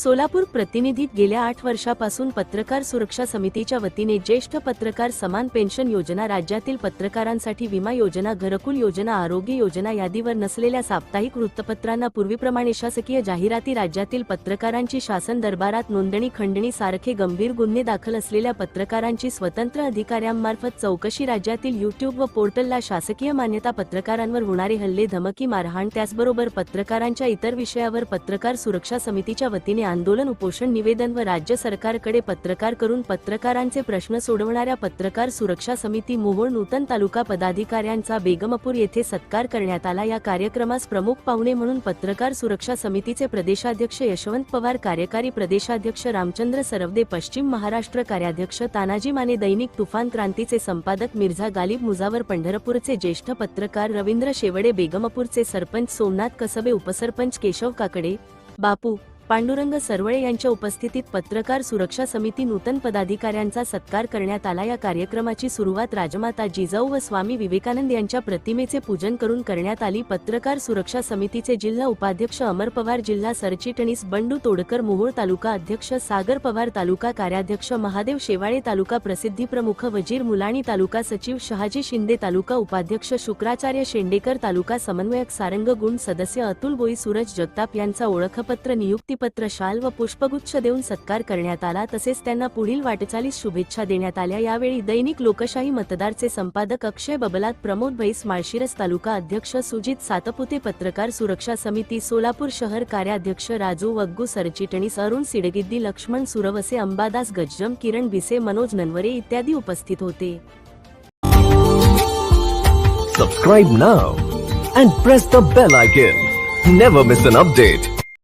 सोलापूर प्रतिनिधीत गेल्या आठ वर्षापासून पत्रकार सुरक्षा समितीच्या वतीने ज्येष्ठ पत्रकार समान पेन्शन योजना राज्यातील पत्रकारांसाठी विमा योजना घरकुल योजना आरोग्य योजना यादीवर नसलेल्या साप्ताहिक वृत्तपत्रांना पूर्वीप्रमाणे शासकीय जाहिराती राज्यातील पत्रकारांची शासन दरबारात नोंदणी खंडणी सारखे गंभीर गुन्हे दाखल असलेल्या पत्रकारांची स्वतंत्र अधिकाऱ्यांमार्फत चौकशी राज्यातील युट्यूब व पोर्टलला शासकीय मान्यता पत्रकारांवर होणारे हल्ले धमकी मारहाण त्याचबरोबर पत्रकारांच्या इतर विषयावर पत्रकार सुरक्षा समितीच्या वतीने आंदोलन उपोषण निवेदन व राज्य सरकारकडे पत्रकार करून पत्रकारांचे प्रश्न सोडवणाऱ्या पत्रकार सुरक्षा समिती मोहोळ नूतन तालुका पदाधिकाऱ्यांचा बेगमपूर येथे सत्कार करण्यात आला. या कार्यक्रमास प्रमुख पाहुणे म्हणून पत्रकार सुरक्षा समितीचे प्रदेशाध्यक्ष यशवंत पवार कार्यकारी प्रदेशाध्यक्ष रामचंद्र सरवदे पश्चिम महाराष्ट्र कार्याध्यक्ष तानाजी माने दैनिक तुफान क्रांतीचे संपादक मिर्झा गालिब मुजावर पंढरपूरचे ज्येष्ठ पत्रकार रवींद्र शेवडे बेगमपूरचे सरपंच सोमनाथ कसबे उपसरपंच केशव काकडे बापू पांडुरंग सरवळे यांच्या उपस्थितीत पत्रकार सुरक्षा समिती नूतन पदाधिकाऱ्यांचा सत्कार करण्यात आला. या कार्यक्रमाची सुरुवात राजमाता जिजाऊ व स्वामी विवेकानंद यांच्या प्रतिमेचे पूजन करून करण्यात आली. पत्रकार सुरक्षा समितीचे जिल्हा उपाध्यक्ष अमर पवार जिल्हा सरचिटणीस बंडू तोडकर मोहोळ तालुका अध्यक्ष सागर पवार तालुका कार्याध्यक्ष महादेव शेवाळे तालुका प्रसिद्धी प्रमुख वजीर मुलाणी तालुका सचिव शहाजी शिंदे तालुका उपाध्यक्ष शुक्राचार्य शेंडेकर तालुका समन्वयक सारंग गुण सदस्य अतुल बोई सूरज जगताप यांचा ओळखपत्र नियुक्ती नियुक्तीपत्र शाल व पुष्पगुच्छ देऊन सत्कार करण्यात आला तसेच त्यांना पुढील वाटचालीस शुभेच्छा देण्यात आल्या यावेळी दैनिक लोकशाही मतदारचे संपादक अक्षय बबलात प्रमोद भैस माळशिरस तालुका अध्यक्ष सुजित सातपुते पत्रकार सुरक्षा समिती सोलापूर शहर कार्याध्यक्ष राजू वग्गू सरचिटणीस अरुण सिडगिद्दी लक्ष्मण सुरवसे अंबादास गज्जम किरण बिसे मनोज ननवरे इत्यादी उपस्थित होते Subscribe now and press the bell icon. Never miss an update.